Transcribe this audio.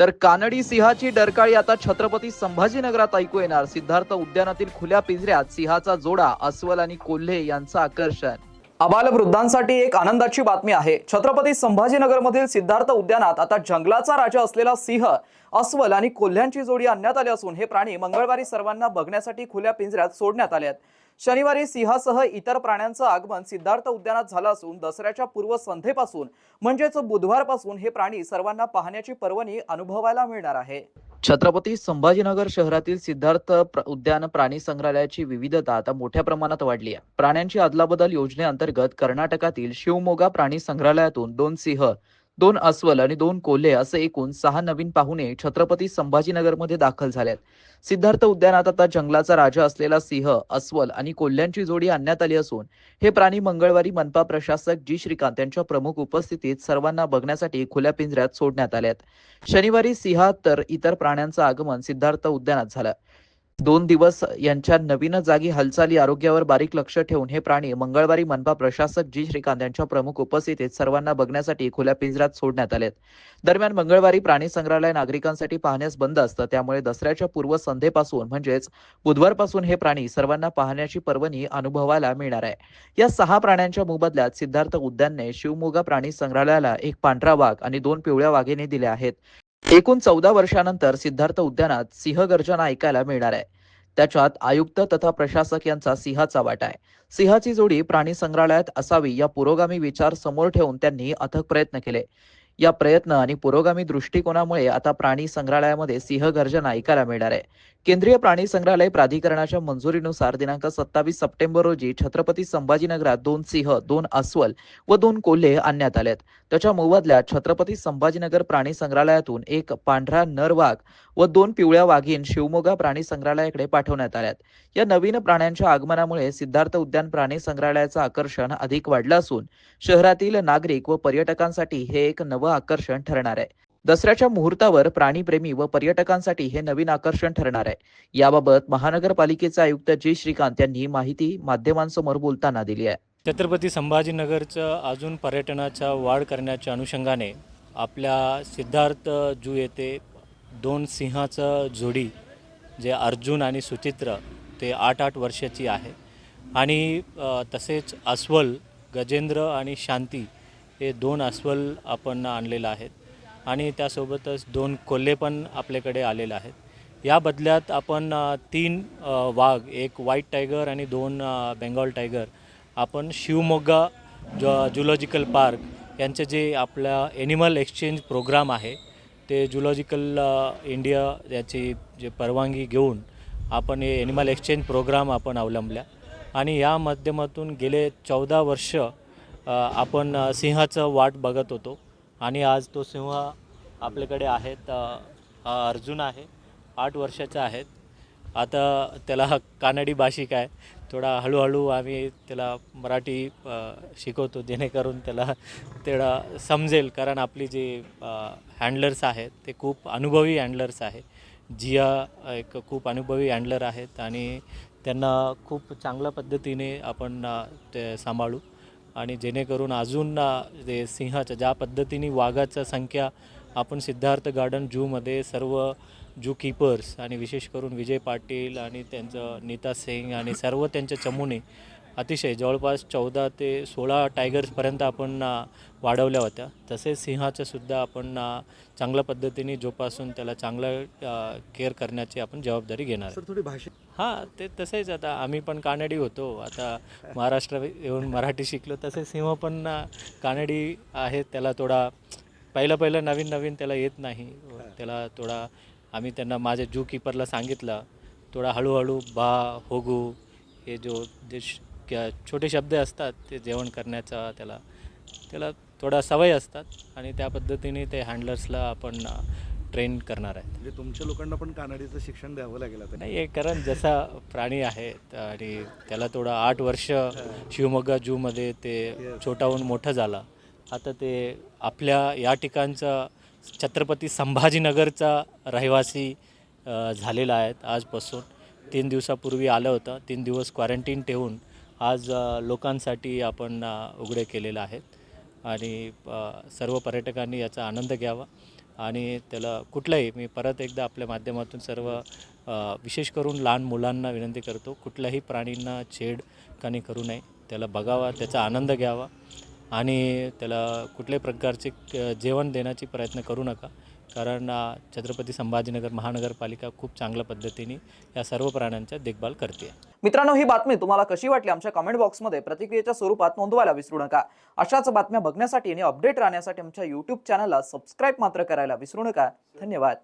तर कानडी सिंहाची डरकाळी आता छत्रपती संभाजीनगरात ऐकू येणार. सिद्धार्थ उद्यानातील खुल्या पिंजऱ्यात सिंहाचा जोडा अस्वल आणि कोल्हे यांचं आकर्षण. अबालवृद्धांसाठी एक आनंदाची बातमी आहे. छत्रपती संभाजीनगरमधील सिद्धार्थ उद्यानात आता जंगलाचा राजा असलेला सिंह अस्वल आणि कोल्ह्यांची जोडी आणण्यात आली असून हे प्राणी मंगळवारी सर्वांना बघण्यासाठी खुल्या पिंजऱ्यात सोडण्यात आले आहेत. शनिवारी सिंहासह इतर प्राण्यांचं आगमन सिद्धार्थ उद्यानात झालं असून दसऱ्याच्या पूर्वसंध्येपासून म्हणजेच बुधवारपासून हे प्राणी सर्वांना पाहण्याची पर्वणी अनुभवायला मिळणार आहे. छत्रपती संभाजीनगर शहरातील सिद्धार्थ प्र- उद्यान प्राणी संग्रहालयाची विविधता आता मोठ्या प्रमाणात वाढली आहे. प्राण्यांची अदलाबदल योजनेअंतर्गत कर्नाटकातील शिवमोगा प्राणी संग्रहालयातून दोन सिंह दोन अस्वल आणि दोन कोल्हे असे एकूण सहा नवीन पाहुणे छत्रपती संभाजीनगरमध्ये दाखल झालेत. सिद्धार्थ उद्यानात आता जंगलाचा राजा असलेला सिंह अस्वल आणि कोल्ह्यांची जोडी आणण्यात आली असून हे प्राणी मंगळवारी मनपा प्रशासक जी श्रीकांत यांच्या प्रमुख उपस्थितीत सर्वांना बघण्यासाठी खुल्या पिंजऱ्यात सोडण्यात आल्यात आहेत शनिवारी सिंहात तर इतर प्राण्यांचं आगमन सिद्धार्थ उद्यानात झालं. दोन दिवस यांच्या नवीन जागी हालचाली आरोग्यावर बारीक लक्ष ठेवून हे प्राणी मंगळवारी मनपा प्रशासक जी. श्रीकांत यांच्या प्रमुख उपस्थितीत सर्वांना बघण्यासाठी खुल्या पिंजऱ्यात सोडण्यात आलेत. दरम्यान मंगळवारी प्राणी संग्रहालय नागरिकांसाठी पाहण्यास बंद असतं. त्यामुळे दसऱ्याच्या पूर्व संध्येपासून म्हणजेच बुधवारपासून हे प्राणी सर्वांना पाहण्याची पर्वणी अनुभवायला मिळणार आहे. या सहा प्राण्यांच्या मोबदल्यात सिद्धार्थ उद्यानने शिवमोगा प्राणी संग्रहालयाला एक पांढरा वाघ आणि दोन पिवळ्या वाघिणी दिल्या आहेत. एकूण चौदा वर्षानंतर सिद्धार्थ उद्यानात सिंहगर्जना ऐकायला मिळणार आहे. त्याच्यात आयुक्त तथा प्रशासक यांचा सिंहाचा वाटा आहे. सिंहाची जोडी प्राणी संग्रहालयात असावी या पुरोगामी विचार समोर ठेवून त्यांनी अथक प्रयत्न केले. या प्रयत्न आणि पुरोगामी दृष्टिकोनामुळे आता प्राणी संग्रहालयामध्ये सिंहगर्जना ऐकायला मिळणार आहे. केंद्रीय प्राणी संग्रहालय प्राधिकरणाच्या मंजुरीनुसार दिनांक सत्तावीस सप्टेंबर रोजी छत्रपती संभाजीनगरात दोन सिंह दोन अस्वल व दोन कोल्हे आणण्यात आलेत. त्याच्या मोबदल्यात छत्रपती संभाजीनगर प्राणी संग्रहालयातून एक पांढरा नर वाघ व दोन पिवळ्या वाघीण शिवमोगा प्राणी संग्रहालयाकडे पाठवण्यात आल्यात. या नवीन प्राण्यांच्या आगमनामुळे सिद्धार्थ उद्यान प्राणी संग्रहालयाचं आकर्षण अधिक वाढलं असून शहरातील नागरिक व पर्यटकांसाठी हे एक नवं आकर्षण ठरणार आहे. दसऱ्याच्या मुहूर्तावर प्राणीप्रेमी व पर्यटकांसाठी हे नवीन आकर्षण ठरणार आहे. याबाबत महानगरपालिकेचे आयुक्त जी. श्रीकांत यांनी माहिती माध्यमांसमोर बोलताना दिली आहे. छत्रपती संभाजीनगरचं अजून पर्यटनाच्या वाढ करण्याच्या अनुषंगाने आपल्या सिद्धार्थ जू येथे दोन सिंहाचं जोडी जे अर्जुन आणि सुचित्र ते आठ आठ वर्षाची आहे. आणि तसेच अस्वल गजेंद्र आणि शांती हे दोन अस्वल आपण आणलेलं आहेत. आणि त्यासोबतच दोन कोल्हे पण आपल्याकडे आलेले आहेत. या बदल्यात आपण तीन वाघ एक व्हाईट टायगर आणि दोन बेंगॉल टायगर आपण शिवमोग्गा जॉ जुलॉजिकल पार्क यांचं जे आपला ॲनिमल एक्सचेंज प्रोग्राम आहे ते जुलॉजिकल इंडिया याची जे परवानगी घेऊन आपण हे ॲनिमल एक्सचेंज प्रोग्राम आपण अवलंबल्या. आणि या माध्यमातून गेले चौदा वर्ष आपण सिंहाचं वाट बघत होतो. आणि आज तो सिंह आपल्याकडे आहेत अर्जुन आहे आठ वर्षाचा आहेत आता त्याला कानडी भाषिक आहे. थोडा हळूहळू आम्ही त्याला मराठी शिकवतो जेणेकरून त्याला तेवढा समजेल. कारण आपली जे हँडलर्स आहेत ते खूप अनुभवी हँडलर्स आहे जिया एक खूप अनुभवी हँडलर आहेत आणि त्यांना खूप चांगल्या पद्धतीने आपण ते सांभाळू. आणि जेणेकरून अजून ते सिंहाचं ज्या पद्धतीने वाघाचं संख्या आपण सिद्धार्थ गार्डन जूमध्ये सर्व जू कीपर्स आणि विशेष करून विजय पाटील आणि त्यांचं नीता सिंग आणि सर्व त्यांचे चमूने अतिशय जवळपास चौदा ते सोळा टायगर्सपर्यंत आपण वाढवल्या होत्या. तसेच सिंहाचं सुद्धा आपण चांगल्या पद्धतीने जोपासून त्याला चांगलं केअर करण्याची आपण जबाबदारी घेणार आहे. थोडी भाषा हां ते तसेच आता आम्ही पण कानडी होतो. आता महाराष्ट्र येऊन मराठी शिकलो तसे सिंह पण कानडी आहेत त्याला थोडा पहिलं पहिलं नवीन नवीन त्याला येत नाही. त्याला थोडा आम्ही त्यांना माझ्या जू कीपरला सांगितलं थोडा हळूहळू बा होगू हे जो जे छोटे शब्द असतात ते जेवण करण्याचा त्याला त्याला थोडा सवय असतात आणि त्या पद्धतीने ते हँडलर्सला आपण ट्रेन करणार आहे म्हणजे तुमच्या लोकांना पण कानडीचं शिक्षण द्यावं लागेल आता. नाही कारण जसा प्राणी आहे आणि त्याला थोडा आठ वर्ष शिवमोग्गा जूमध्ये ते छोटाहून मोठं झाला आता ते आपल्या या ठिकाणचा छत्रपती संभाजीनगरचा रहिवासी झालेला आहेत आजपासून. तीन दिवसापूर्वी आलं होतं. तीन दिवस क्वारंटीन ठेवून आज लोकांसाठी आपण उघडे केलेलं आहेत आणि सर्व पर्यटकांनी याचा आनंद घ्यावा. आणि त्याला कुठलाही मी परत एकदा आपल्या माध्यमातून सर्व विशेष करून लहान मुलांना विनंती करतो कुठल्याही प्राणींना छेड कानी करू नये. त्याला बघावा त्याचा आनंद घ्यावा. आणि त्याला कुठल्याही प्रकारचे क- जेवण देण्याची प्रयत्न करू नका. कारण छत्रपती संभाजीनगर महानगरपालिका खूप चांगल्या पद्धतीने या सर्व प्राण्यांच्या देखभाल करते. मित्रांनो ही बातमी तुम्हाला कशी वाटली? आमच्या कमेंट बॉक्समध्ये प्रतिक्रियेच्या स्वरूपात नोंदवायला विसरू नका. अशाच बातम्या बघण्यासाठी आणि अपडेट राहण्यासाठी आमच्या यूट्यूब चॅनलला सबस्क्राईब मात्र करायला विसरू नका. धन्यवाद.